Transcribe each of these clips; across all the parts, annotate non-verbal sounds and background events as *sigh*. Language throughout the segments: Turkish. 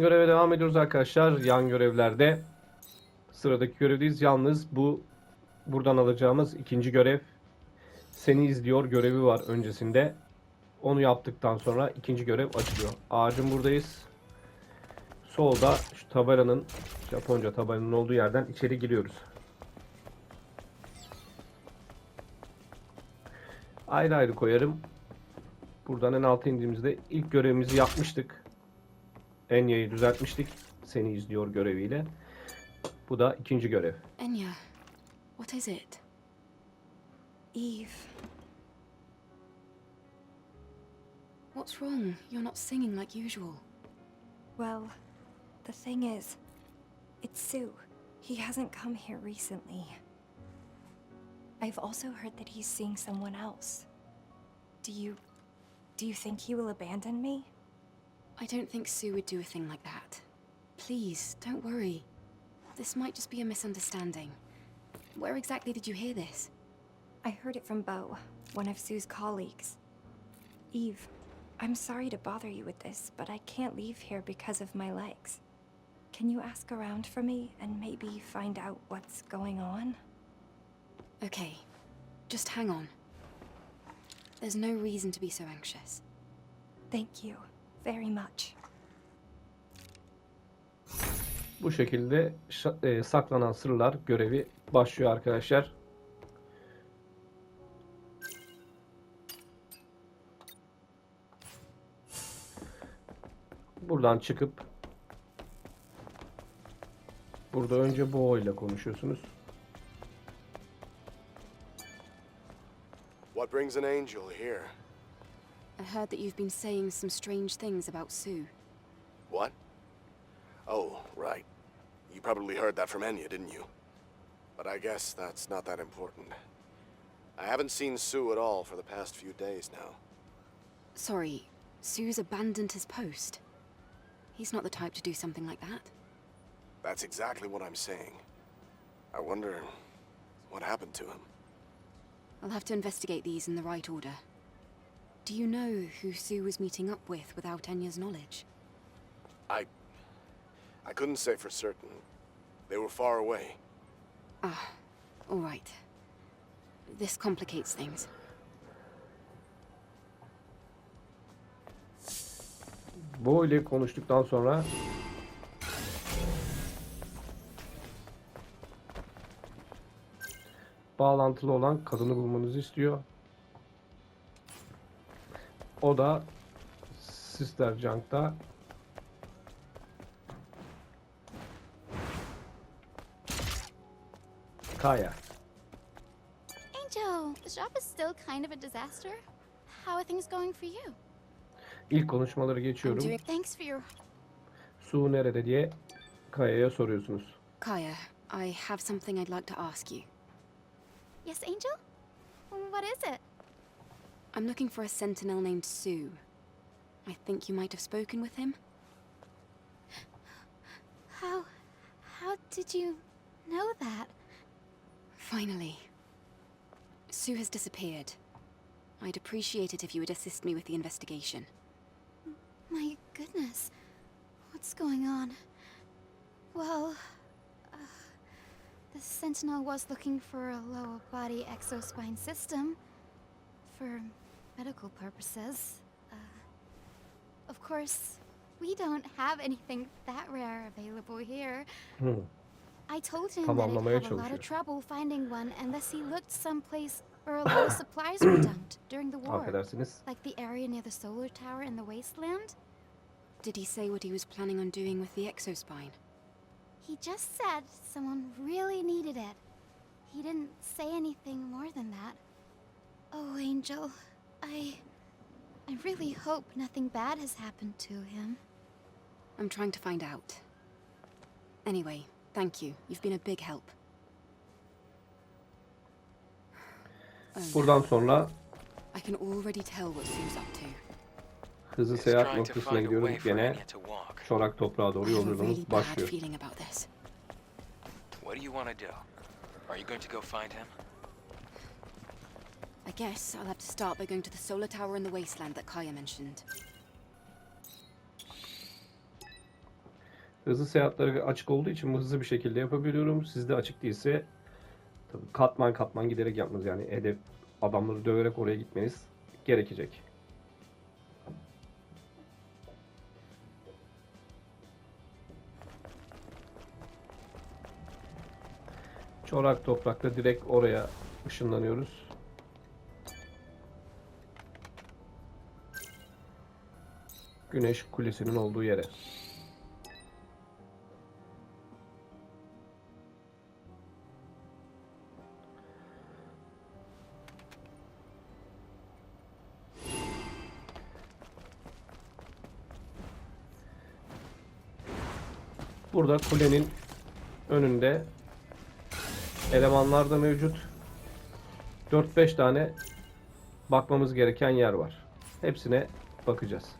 Göreve devam ediyoruz arkadaşlar. Yan görevlerde sıradaki görevdeyiz. Yalnız bu buradan alacağımız ikinci görev seni izliyor görevi var öncesinde. Onu yaptıktan sonra ikinci görev açılıyor. Ağacın buradayız. Solda şu tabelanın Japonca tabelanın olduğu yerden içeri giriyoruz. Ayrı ayrı koyarım. Buradan en alta indiğimizde ilk görevimizi yapmıştık. Enya'yı düzeltmiştik. Seni izliyor göreviyle. Bu da ikinci görev. Enya, what is it? Eve, What's wrong? You're not singing like usual. well, the thing is, it's Sue. He hasn't come here recently. I've also heard that he's seeing someone else. Do you. do you think he will abandon me? I don't think Sue would do a thing like that. Please, don't worry. This might just be a misunderstanding. Where exactly did you hear this? I heard it from Bo, one of Sue's colleagues. Eve, I'm sorry to bother you with this, but I can't leave here because of my legs. Can you ask around for me and maybe find out what's going on? Okay, just hang on. There's no reason to be so anxious. Thank you very much. Bu şekilde e, saklanan sırlar görevi başlıyor arkadaşlar. Buradan çıkıp burada önce Bo ile konuşuyorsunuz. What brings an angel here? I heard that you've been saying some strange things about Sue. What? Oh, right. You probably heard that from Enya, didn't you? But I guess that's not that important. I haven't seen Sue at all for the past few days now. Sorry, Sue's abandoned his post. He's not the type to do something like that. That's exactly what I'm saying. I wonder what happened to him. I'll have to investigate these in the right order. Do you know who Sue was meeting up with without Enya's knowledge? I. I couldn't say for certain. They were far away. Ah, all right. This complicates things. Bo ile konuştuktan sonra bağlantılı olan kadını bulmanızı istiyor. O da Sister Junk'ta Kaya. Angel, the shop is still kind of a disaster. How are things going for you? İlk konuşmaları geçiyorum. Thanks for your. Su nerede diye Kaya'ya soruyorsunuz. Kaya, I have something I'd like to ask you. Yes, Angel? What is it? I'm looking for a sentinel named Sue. I think you might have spoken with him. How. How did you know that? Finally. Sue has disappeared. I'd appreciate it if you would assist me with the investigation. My goodness. What's going on? Well. Uh, the Sentinel was looking for a lower body exospine system. For medical purposes. Uh, of course, we don't have anything that rare available here. Hı. I told him that Tamamlamaya I'd have a lot of trouble finding one unless he looked someplace where a *coughs* lot of supplies were dumped during the war. Affedersiniz. Like the area near the solar tower in the wasteland. Did he say what he was planning on doing with the exospine? He just said someone really needed it. He didn't say anything more than that. Oh, Angel, I. I really hope nothing bad has happened to him. I'm trying to find out. Anyway, thank you. You've been a big help. Oh. Buradan sonra I can already tell what Sue's up to. hızlı Is seyahat trying to noktasına find a way gidiyoruz. Gene Anya to walk. çorak toprağa doğru I have a really yolculuğumuz bad başlıyor. feeling about this. What do you want to do? Are you going to go find him? Guess I'll have to start by going to the solar tower in the wasteland that Kaya mentioned. Hızlı seyahatleri açık olduğu için hızlı bir şekilde yapabiliyorum. Sizde açık değilse tabii katman katman giderek yapmanız yani hedef adamları döverek oraya gitmeniz gerekecek. Çorak toprakta direkt oraya ışınlanıyoruz. Güneş kulesinin olduğu yere. Burada kulenin önünde elemanlar da mevcut. 4-5 tane bakmamız gereken yer var. Hepsine bakacağız.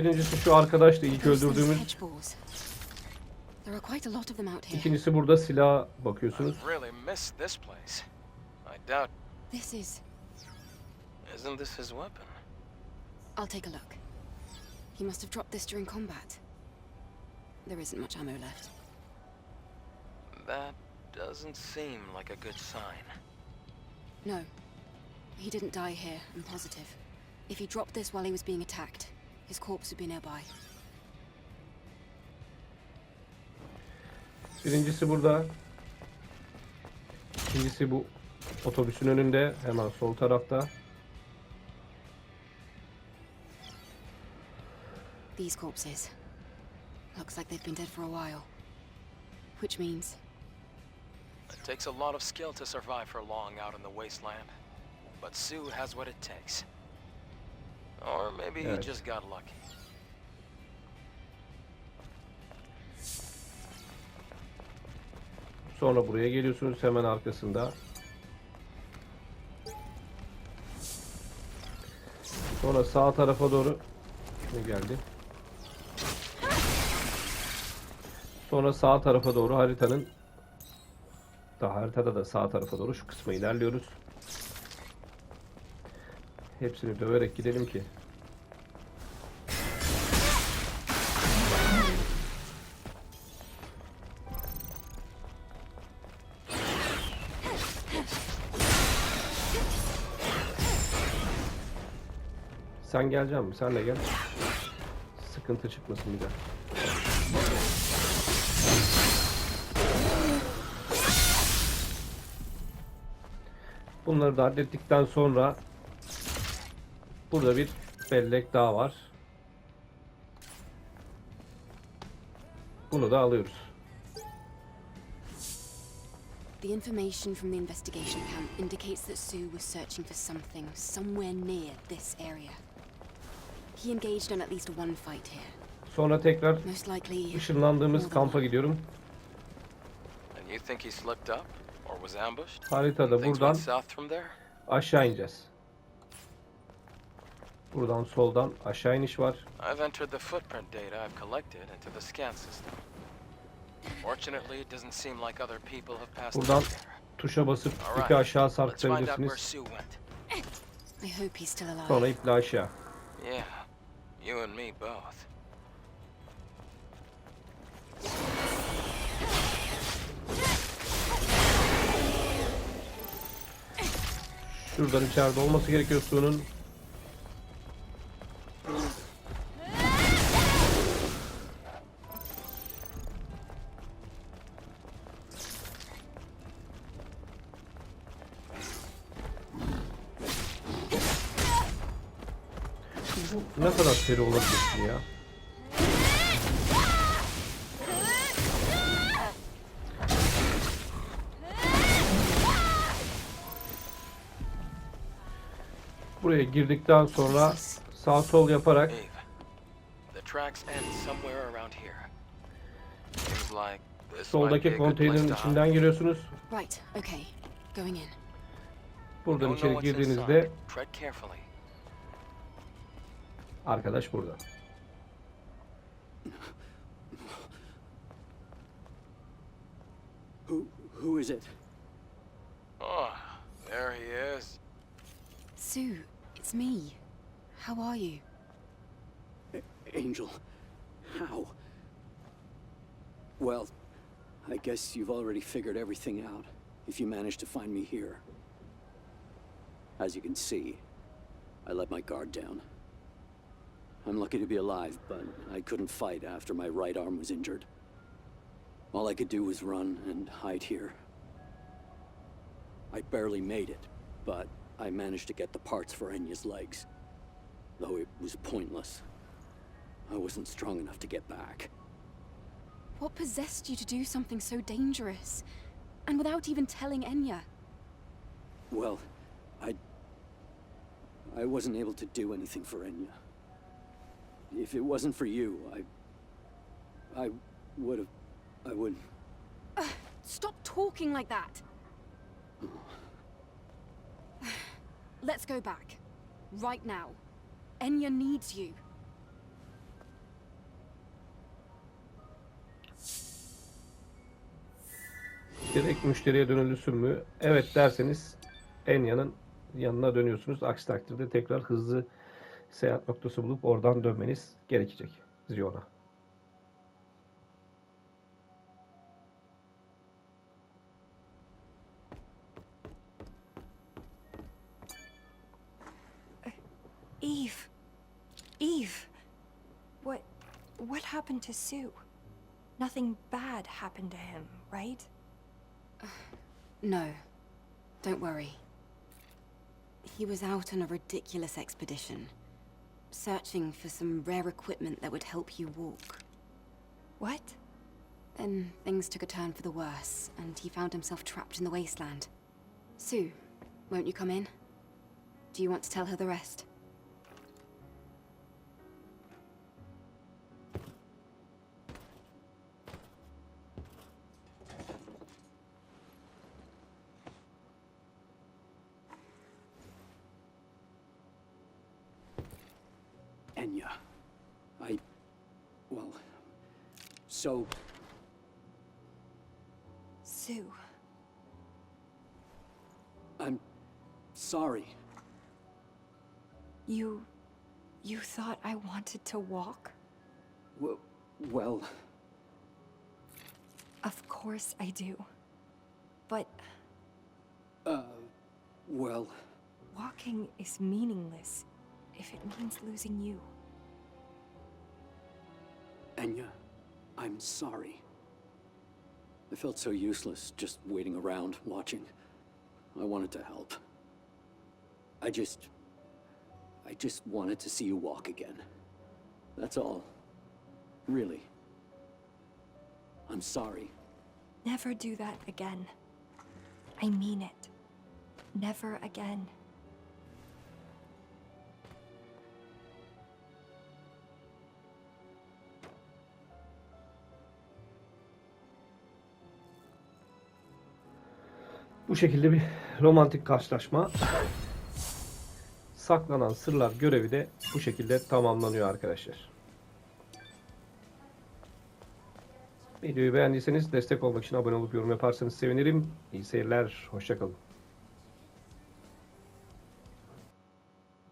Birincisi şu arkadaşla ilk Those things öldürdüğümüz. İkincisi burada silah bakıyorsunuz. This is. Isn't this his weapon? I'll take a look. He must have dropped this during combat. There isn't much ammo left. That doesn't seem like a good sign. No. He didn't die here, I'm positive. If he dropped this while he was being attacked, his corpse would be nearby. Birincisi burada. İkincisi bu otobüsün önünde. Hemen sol tarafta. These corpses. Looks like they've been dead for a while. Which means It takes a lot of skill to survive for long out in the wasteland. But Sue has what it takes. Or maybe he Evet. just got lucky. Sonra buraya geliyorsunuz hemen arkasında. Sonra sağ tarafa doğru ne geldi? Sonra sağ tarafa doğru haritanın daha haritada da sağ tarafa doğru şu kısma ilerliyoruz. Hepsini döverek gidelim ki Sen geleceksin mi? Sen de gel. Sıkıntı çıkmasın bir de. Bunları da hallettikten sonra burada bir bellek daha var. Bunu da alıyoruz. the information from the investigation camp indicates that Sue was searching for something somewhere near this area. He engaged in at least one fight here. Sonra tekrar ışınlandığımız kampa gidiyorum. And you think he slipped up? Or was ambushed? Haritada buradan aşağı ineceğiz. Buradan soldan aşağı iniş var. I've entered the footprint data I've collected into the scan system. Fortunately, it doesn't seem like other people have passed Buradan tuşa basıp ipi aşağı sarkıtabilirsiniz. I hope he's still alive. Sonra iple aşağı. Yeah, you and me both. Şuradan içeride olması gerekiyor suyunun. Seri olabilirsin ya? Buraya girdikten sonra sağ sol yaparak soldaki konteynerin içinden giriyorsunuz. Buradan içeri girdiğinizde. Arkadaş burada. Who who is it? Oh, there he is. Sue, it's me. How are you? Angel. How? Well, I guess you've already figured everything out if you managed to find me here. As you can see, I let my guard down. I'm lucky to be alive, but I couldn't fight after my right arm was injured. All I could do was run and hide here. I barely made it, but I managed to get the parts for Enya's legs. Though it was pointless. I wasn't strong enough to get back. What possessed you to do something so dangerous? And without even telling Enya? Well, I... I wasn't able to do anything for Enya. If it wasn't for you, I... I would have... I would... *sighs* Stop talking like that! *sighs* Let's go back. Right now. Enya needs you. Direkt müşteriye dönülüsün mü? Evet derseniz Enya'nın yanına dönüyorsunuz. Aksi takdirde tekrar hızlı seyahat noktası bulup oradan dönmeniz gerekecek Zion'a. Eve. Eve. What what happened to Sue? Nothing bad happened to him, right? *sighs* No. Don't worry. He was out on a ridiculous expedition. Searching for some rare equipment that would help you walk. What? Then things took a turn for the worse, and he found himself trapped in the wasteland. Sue, won't you come in? Do you want to tell her the rest? So, Sue. I'm... Sorry. You you thought I wanted to walk? W well... Of course I do. But Uh... Well... walking is meaningless if it means losing you. Enya, I'm sorry. I felt so useless just waiting around, watching. I wanted to help. I just... I just wanted to see you walk again. That's all. Really. I'm sorry. Never do that again. I mean it. Never again. Bu şekilde bir romantik karşılaşma. Saklanan sırlar görevi de bu şekilde tamamlanıyor arkadaşlar. Videoyu beğendiyseniz destek olmak için abone olup yorum yaparsanız sevinirim. İyi seyirler, hoşçakalın.